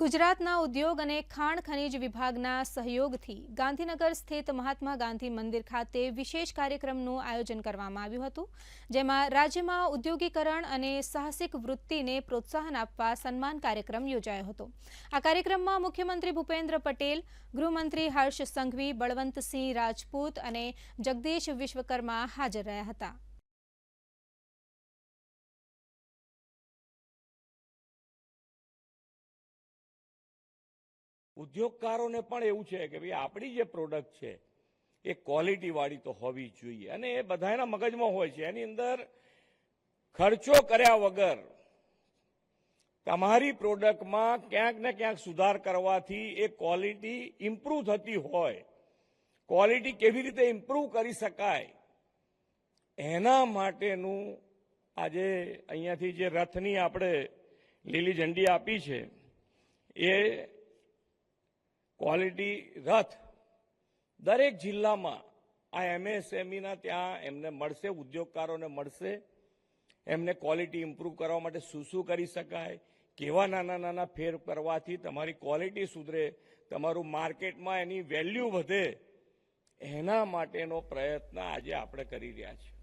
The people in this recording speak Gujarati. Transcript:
ગુજરાતના ઉદ્યોગ અને ખાણ ખનીજ વિભાગના સહયોગથી ગાંધીનગર સ્થિત મહાત્મા ગાંધી મંદિર ખાતે વિશેષ કાર્યક્રમનું આયોજન કરવામાં આવ્યું હતું, જેમાં રાજ્યમાં ઉદ્યોગીકરણ અને સાહસિક વૃત્તિને પ્રોત્સાહન આપવા સન્માન કાર્યક્રમ યોજાયો હતો. આ કાર્યક્રમમાં મુખ્યમંત્રી ભૂપેન્દ્ર પટેલ, ગૃહમંત્રી હર્ષ સંઘવી, બળવંતસિંહ રાજપૂત અને જગદીશ વિશ્વકર્મા હાજર રહ્યા હતા. ઉદ્યોગકારોને પણ એવું છે કે ભાઈ આપણી જે પ્રોડક્ટ છે, એ ક્વોલિટીવાળી તો હોવી જોઈએ. અને એ બધાના મગજમાં હોય છે. એની અંદર ખર્ચો કર્યા વગર તમારી પ્રોડક્ટમાં ક્યાંક ને ક્યાંક સુધાર કરવાથી એ ક્વોલિટી ઇમ્પ્રૂવ થતી હોય. ક્વોલિટી કેવી રીતે ઇમ્પ્રૂવ કરી શકાય? એના માટેનું આજે અહીંયાથી જે રથની આપણે લીલી ઝંડી આપી છે, એ ક્વોલિટી રથ દરેક જિલ્લામાં આ એમએસએમઈના ત્યાં એમને મળશે, ઉદ્યોગકારોને મળશે. એમને ક્વોલિટી ઇમ્પ્રૂવ કરવા માટે શું શું કરી શકાય, કેવા નાના નાના ફેર કરવાથી તમારી ક્વોલિટી સુધરે, તમારું માર્કેટમાં એની વેલ્યુ વધે, એના માટેનો પ્રયત્ન આજે આપણે કરી રહ્યા છીએ.